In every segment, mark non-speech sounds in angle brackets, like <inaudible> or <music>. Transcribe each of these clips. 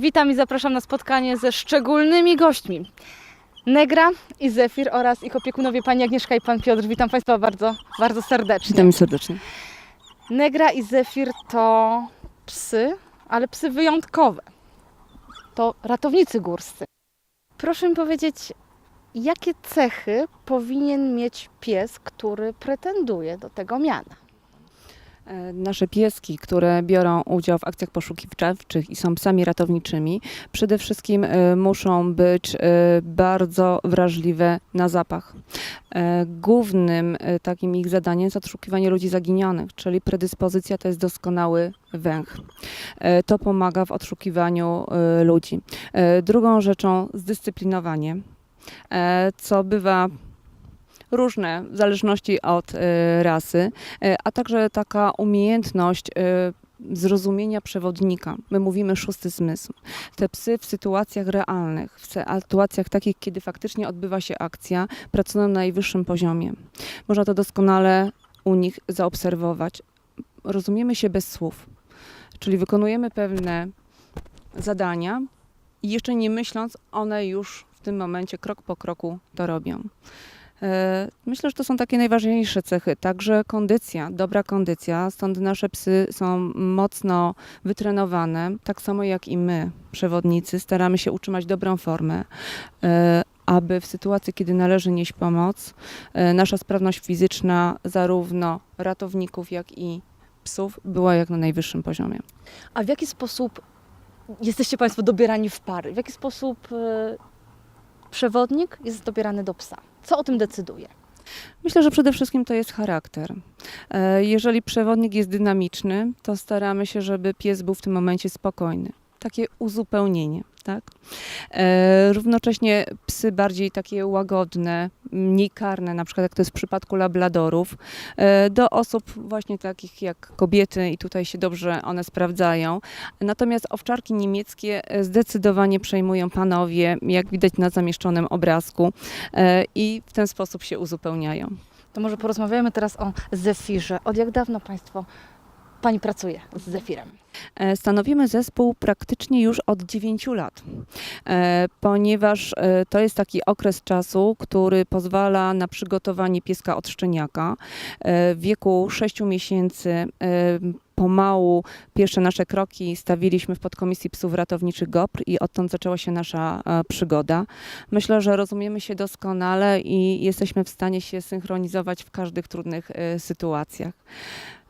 Witam i zapraszam na spotkanie ze szczególnymi gośćmi. Negra i Zefir oraz ich opiekunowie pani Agnieszka i pan Piotr. Witam Państwa bardzo, bardzo serdecznie. Witam serdecznie. Negra i Zefir to psy, ale psy wyjątkowe. To ratownicy górscy. Proszę mi powiedzieć, jakie cechy powinien mieć pies, który pretenduje do tego miana? E, Nasze pieski, które biorą udział w akcjach poszukiwczych i są psami ratowniczymi, przede wszystkim e, muszą być e, bardzo wrażliwe na zapach. Głównym takim ich zadaniem jest odszukiwanie ludzi zaginionych, czyli predyspozycja to jest doskonały węch. To pomaga w odszukiwaniu ludzi. Drugą rzeczą zdyscyplinowanie, co bywa różne w zależności od e, rasy, e, a także taka umiejętność e, zrozumienia przewodnika. My mówimy szósty zmysł. Te psy w sytuacjach realnych, w sytuacjach takich, kiedy faktycznie odbywa się akcja, pracują na najwyższym poziomie. Można to doskonale u nich zaobserwować. Rozumiemy się bez słów, czyli wykonujemy pewne zadania i jeszcze nie myśląc, one już w tym momencie krok po kroku to robią. E, Myślę, że to są takie najważniejsze cechy. Także kondycja, dobra kondycja, stąd nasze psy są mocno wytrenowane, tak samo jak i my, przewodnicy, staramy się utrzymać dobrą formę, e, aby w sytuacji, kiedy należy nieść pomoc, e, nasza sprawność fizyczna zarówno ratowników, jak i psów była jak na najwyższym poziomie. A w jaki sposób jesteście Państwo dobierani w pary? W jaki sposób przewodnik jest dobierany do psa? Co o tym decyduje? Myślę, że przede wszystkim to jest charakter. E, Jeżeli przewodnik jest dynamiczny, to staramy się, żeby pies był w tym momencie spokojny. Takie uzupełnienie, tak? E, równocześnie psy bardziej takie łagodne, mniej karne, na przykład jak to jest w przypadku labladorów, e, do osób właśnie takich jak kobiety i tutaj się dobrze one sprawdzają. Natomiast owczarki niemieckie e, zdecydowanie przejmują panowie, jak widać na zamieszczonym obrazku e, i w ten sposób się uzupełniają. To może porozmawiajmy teraz o Zefirze. Od jak dawno Państwo, Pani pracuje z Zefirem? E, Stanowimy zespół praktycznie już od 9 lat, e, ponieważ e, to jest taki okres czasu, który pozwala na przygotowanie pieska od szczeniaka. W wieku 6 miesięcy pomału pierwsze nasze kroki stawiliśmy w podkomisji psów ratowniczych GOPR i odtąd zaczęła się nasza przygoda. Myślę, że rozumiemy się doskonale i jesteśmy w stanie się synchronizować w każdych trudnych sytuacjach.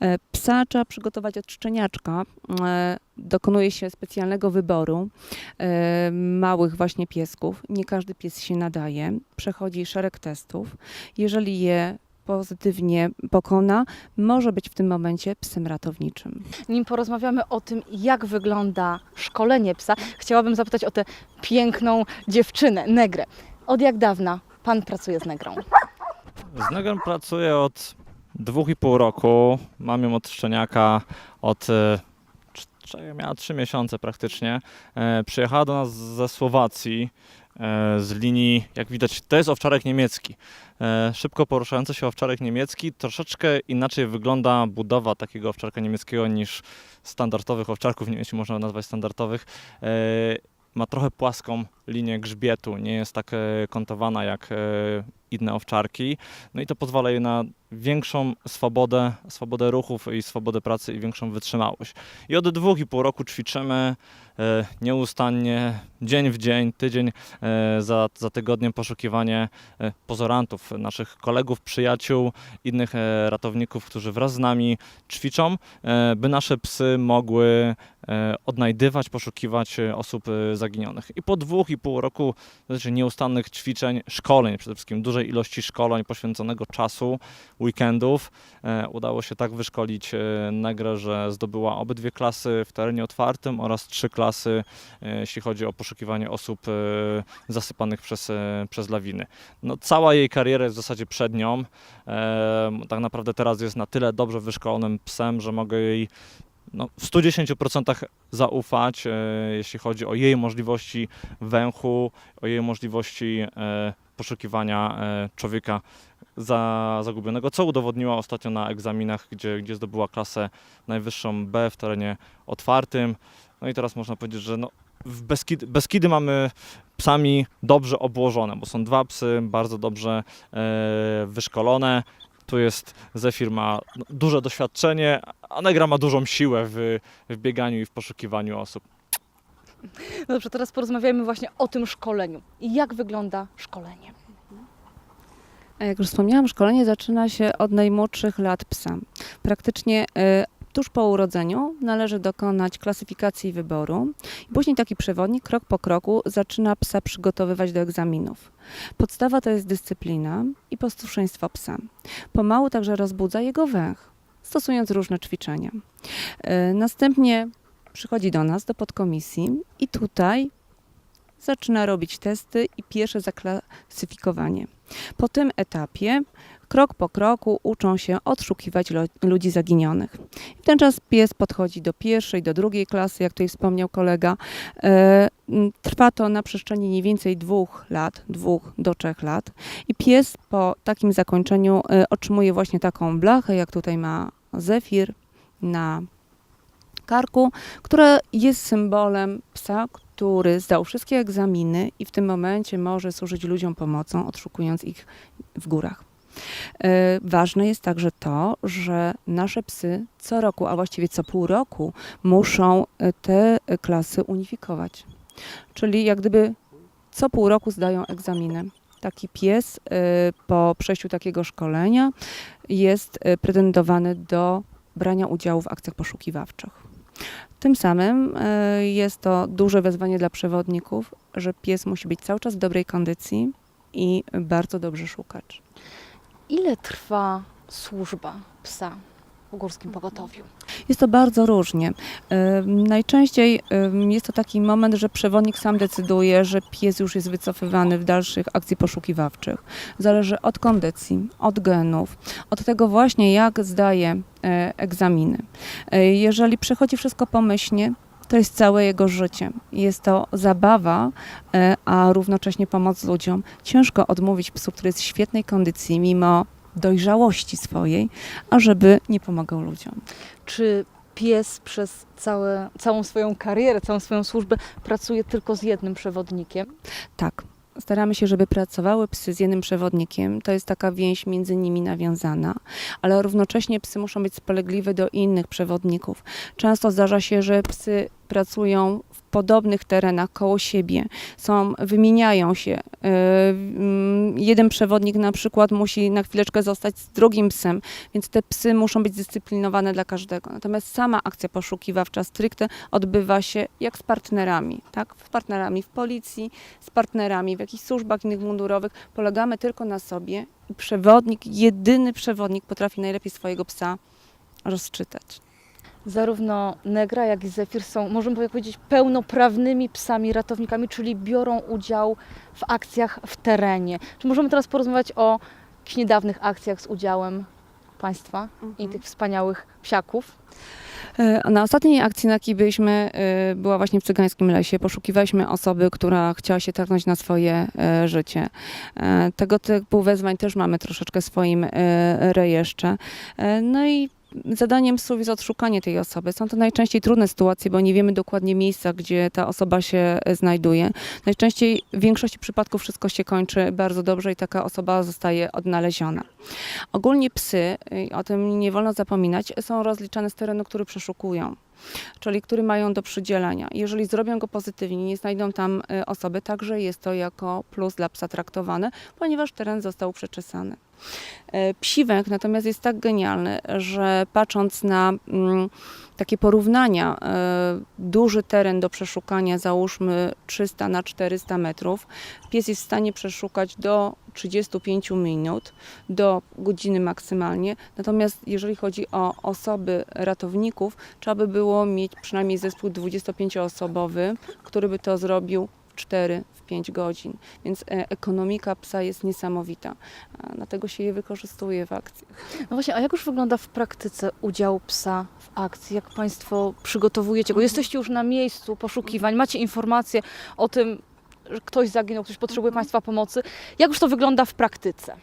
E, Psa trzeba przygotować od szczeniaczka. E, Dokonuje się specjalnego wyboru e, małych właśnie piesków. Nie każdy pies się nadaje. Przechodzi szereg testów. Jeżeli je pozytywnie pokona, może być w tym momencie psem ratowniczym. Nim porozmawiamy o tym, jak wygląda szkolenie psa, chciałabym zapytać o tę piękną dziewczynę, Negrę. Od jak dawna Pan pracuje z Negrą? Z Negrem pracuję od dwóch i pół roku. Mam ją od szczeniaka od. e, Miała trzy miesiące praktycznie. E, Przyjechała do nas ze Słowacji. e, Z linii, jak widać, to jest owczarek niemiecki. Szybko poruszający się owczarek niemiecki. Troszeczkę inaczej wygląda budowa takiego owczarka niemieckiego niż standardowych owczarków, nie wiem, można nazwać standardowych. Ma trochę płaską linię grzbietu, nie jest tak e, kątowana jak e, inne owczarki. No i to pozwala jej na większą swobodę, swobodę ruchów i swobodę pracy i większą wytrzymałość. I od dwóch i pół roku ćwiczymy e, nieustannie, dzień w dzień, tydzień za, za tygodniem poszukiwanie pozorantów, naszych kolegów, przyjaciół, innych ratowników, którzy wraz z nami ćwiczą, by nasze psy mogły odnajdywać, poszukiwać e, osób e, zaginionych. I po dwóch i pół roku znaczy nieustannych ćwiczeń, szkoleń przede wszystkim, dużej ilości szkoleń, poświęconego czasu, weekendów, e, udało się tak wyszkolić e, Negrę, że zdobyła obydwie klasy w terenie otwartym oraz trzy klasy, e, jeśli chodzi o poszukiwanie osób e, zasypanych przez, e, przez lawiny. No, cała jej kariera jest w zasadzie przed nią. E, tak naprawdę teraz jest na tyle dobrze wyszkolonym psem, że mogę jej no, w 110% zaufać, e, jeśli chodzi o jej możliwości węchu, o jej możliwości e, poszukiwania e, człowieka za, zagubionego, co udowodniła ostatnio na egzaminach, gdzie, gdzie zdobyła klasę najwyższą B w terenie otwartym. No i teraz można powiedzieć, że no, w Beskid, Beskidy mamy psami dobrze obłożone, bo są dwa psy bardzo dobrze e, wyszkolone. Tu jest Zefir ma duże doświadczenie, a Negra ma dużą siłę w, w bieganiu i w poszukiwaniu osób. No dobrze, teraz porozmawiajmy właśnie o tym szkoleniu. I jak wygląda szkolenie? Jak już wspomniałam, szkolenie zaczyna się od najmłodszych lat psa. Praktycznie e, tuż po urodzeniu należy dokonać klasyfikacji i wyboru. I później taki przewodnik krok po kroku zaczyna psa przygotowywać do egzaminów. Podstawa to jest dyscyplina i posłuszeństwo psa. Pomału także rozbudza jego węch, stosując różne ćwiczenia. E, Następnie przychodzi do nas, do podkomisji i tutaj zaczyna robić testy i pierwsze zaklasyfikowanie. Po tym etapie, krok po kroku, uczą się odszukiwać ludzi zaginionych. W ten czas pies podchodzi do pierwszej, do drugiej klasy, jak tutaj wspomniał kolega. E, Trwa to na przestrzeni mniej więcej dwóch lat, dwóch do trzech lat. I pies po takim zakończeniu e, otrzymuje właśnie taką blachę, jak tutaj ma Zefir na karku, która jest symbolem psa, który zdał wszystkie egzaminy i w tym momencie może służyć ludziom pomocą, odszukując ich w górach. E, Ważne jest także to, że nasze psy co roku, a właściwie co pół roku, muszą e, te klasy unifikować. Czyli jak gdyby co pół roku zdają egzaminy. Taki pies e, po przejściu takiego szkolenia jest pretendowany do brania udziału w akcjach poszukiwawczych. Tym samym e, jest to duże wyzwanie dla przewodników, że pies musi być cały czas w dobrej kondycji i bardzo dobrze szukać. Ile trwa służba psa w górskim pogotowiu? Jest to bardzo różnie. E, Najczęściej e, jest to taki moment, że przewodnik sam decyduje, że pies już jest wycofywany w dalszych akcji poszukiwawczych. Zależy od kondycji, od genów, od tego właśnie jak zdaje e, egzaminy. Jeżeli przechodzi wszystko pomyślnie, to jest całe jego życie. Jest to zabawa, a równocześnie pomoc ludziom. Ciężko odmówić psu, który jest w świetnej kondycji, mimo dojrzałości swojej, ażeby nie pomagał ludziom. Czy pies przez całe, całą swoją karierę, całą swoją służbę pracuje tylko z jednym przewodnikiem? Tak. Staramy się, żeby pracowały psy z jednym przewodnikiem. To jest taka więź między nimi nawiązana, ale równocześnie psy muszą być spolegliwe do innych przewodników. Często zdarza się, że psy pracują w podobnych terenach koło siebie, są, wymieniają się. Yy, mm, Jeden przewodnik na przykład musi na chwileczkę zostać z drugim psem, więc te psy muszą być zdyscyplinowane dla każdego. Natomiast sama akcja poszukiwawcza stricte odbywa się jak z partnerami, tak? Z partnerami w policji, z partnerami w jakichś służbach innych mundurowych. Polegamy tylko na sobie i przewodnik, jedyny przewodnik potrafi najlepiej swojego psa rozczytać. Zarówno Negra, jak i Zefir są, możemy powiedzieć, pełnoprawnymi psami ratownikami, czyli biorą udział w akcjach w terenie. Czy możemy teraz porozmawiać o niedawnych akcjach z udziałem Państwa i tych wspaniałych psiaków? E, Na ostatniej akcji, na jakiej byliśmy, e, była właśnie w Cygańskim Lesie. Poszukiwaliśmy osoby, która chciała się targnąć na swoje e, życie. Tego typu wezwań też mamy troszeczkę w swoim rejestrze. No i zadaniem psów jest odszukanie tej osoby. Są to najczęściej trudne sytuacje, bo nie wiemy dokładnie miejsca, gdzie ta osoba się e, znajduje. Najczęściej w większości przypadków wszystko się kończy bardzo dobrze i taka osoba zostaje odnaleziona. Ogólnie psy, y, o tym nie wolno zapominać, są rozliczane z terenu, który przeszukują. Czyli który mają do przydzielenia. Jeżeli zrobią go pozytywnie, nie znajdą tam y, osoby, także jest to jako plus dla psa traktowane, ponieważ teren został przeczesany. E, Psi węch natomiast jest tak genialny, że patrząc na mm, takie porównania, e, duży teren do przeszukania, załóżmy 300 na 400 metrów, pies jest w stanie przeszukać do 35 minut, do godziny maksymalnie. Natomiast jeżeli chodzi o osoby ratowników, trzeba by było mieć przynajmniej zespół 25-osobowy, który by to zrobił 4 w 5 godzin. Więc e, ekonomika psa jest niesamowita. Dlatego się je wykorzystuje w akcji. No właśnie, a jak już wygląda w praktyce udział psa w akcji? Jak Państwo przygotowujecie go? Jesteście już na miejscu poszukiwań, macie informacje o tym, że ktoś zaginął, ktoś potrzebuje Państwa pomocy. Jak już to wygląda w praktyce?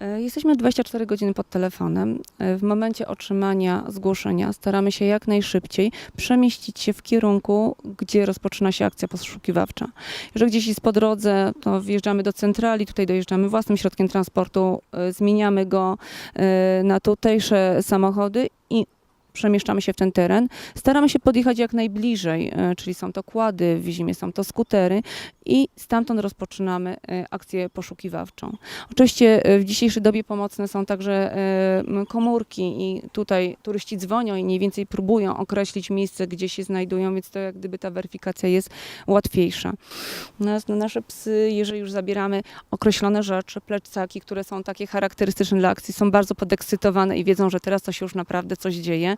E, Jesteśmy 24 godziny pod telefonem. E, W momencie otrzymania zgłoszenia staramy się jak najszybciej przemieścić się w kierunku, gdzie rozpoczyna się akcja poszukiwawcza. Jeżeli gdzieś jest po drodze, to wjeżdżamy do centrali, tutaj dojeżdżamy własnym środkiem transportu, e, zmieniamy go na tutejsze samochody i przemieszczamy się w ten teren. Staramy się podjechać jak najbliżej, e, czyli są to kłady, w zimie są to skutery i stamtąd rozpoczynamy e, akcję poszukiwawczą. Oczywiście e, w dzisiejszej dobie pomocne są także komórki i tutaj turyści dzwonią i mniej więcej próbują określić miejsce, gdzie się znajdują, więc to jak gdyby ta weryfikacja jest łatwiejsza. Natomiast no, nasze psy, jeżeli już zabieramy określone rzeczy, plecaki, które są takie charakterystyczne dla akcji, są bardzo podekscytowane i wiedzą, że teraz to się już naprawdę coś dzieje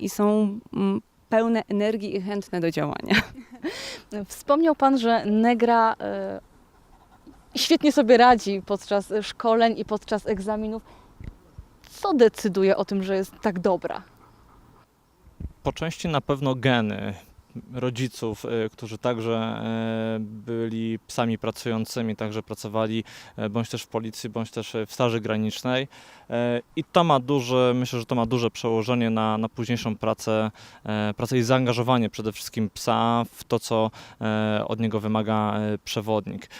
i są mm, pełne energii i chętne do działania. <laughs> Wspomniał Pan, że Negra e, świetnie sobie radzi podczas szkoleń i podczas egzaminów. Co decyduje o tym, że jest tak dobra? Po części na pewno geny rodziców, y, którzy także y, byli psami pracującymi, także pracowali y, bądź też w policji, bądź też w Straży Granicznej. I to ma duże, myślę, że to ma duże przełożenie na, na późniejszą pracę, pracę i zaangażowanie przede wszystkim psa w to, co od niego wymaga przewodnik.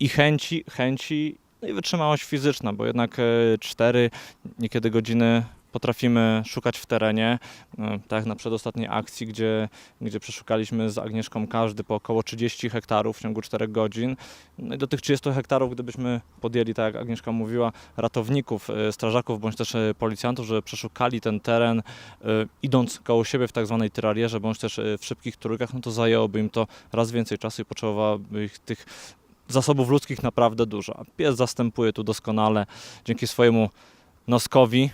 I chęci, chęci no i wytrzymałość fizyczna, bo jednak y, cztery, niekiedy godziny potrafimy szukać w terenie, e, tak na przedostatniej akcji, gdzie, gdzie przeszukaliśmy z Agnieszką każdy po około 30 hektarów w ciągu 4 godzin. No i do tych 30 hektarów, gdybyśmy podjęli, tak jak Agnieszka mówiła, ratowników, e, strażaków bądź też e, policjantów, żeby przeszukali ten teren, idąc koło siebie w tak zwanej tyralierze, bądź też w szybkich trójkach, no to zajęłoby im to raz więcej czasu i potrzebowałoby ich tych zasobów ludzkich naprawdę dużo. Pies zastępuje tu doskonale dzięki swojemu noskowi,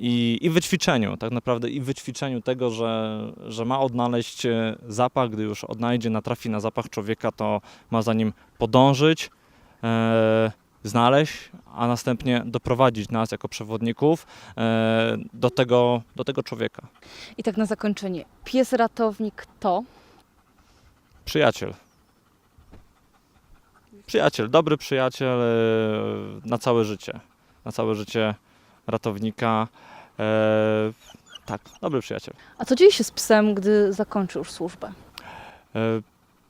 i, i wyćwiczeniu, tak naprawdę i wyćwiczeniu tego, że, że ma odnaleźć e, zapach, gdy już odnajdzie, natrafi na zapach człowieka, to ma za nim podążyć, e, znaleźć, a następnie doprowadzić nas jako przewodników e, do, tego, do tego człowieka. I tak na zakończenie. Pies ratownik to Przyjaciel. Przyjaciel, dobry przyjaciel e, na całe życie. Na całe życie ratownika. E, tak, dobry przyjaciel. A co dzieje się z psem, gdy zakończy już służbę? E,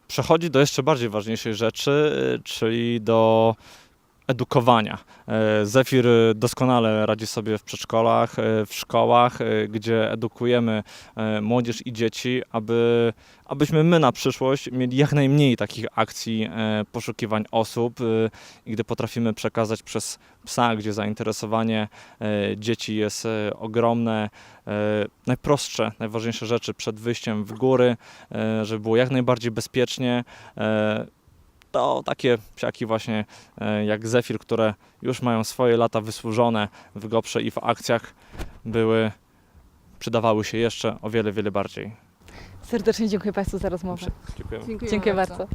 przechodzi do jeszcze bardziej ważniejszej rzeczy, e, czyli do edukowania. E, Zefir doskonale radzi sobie w przedszkolach, e, w szkołach, e, gdzie edukujemy młodzież i dzieci, aby, abyśmy my na przyszłość mieli jak najmniej takich akcji poszukiwań osób i gdy potrafimy przekazać przez psa, gdzie zainteresowanie dzieci jest ogromne, najprostsze, najważniejsze rzeczy przed wyjściem w góry, żeby było jak najbardziej bezpiecznie. To takie psiaki właśnie e, jak Zefir, które już mają swoje lata wysłużone w Goprze i w akcjach, były, przydawały się jeszcze o wiele, wiele bardziej. Serdecznie dziękuję Państwu za rozmowę. Dziękujemy. Dziękuję bardzo.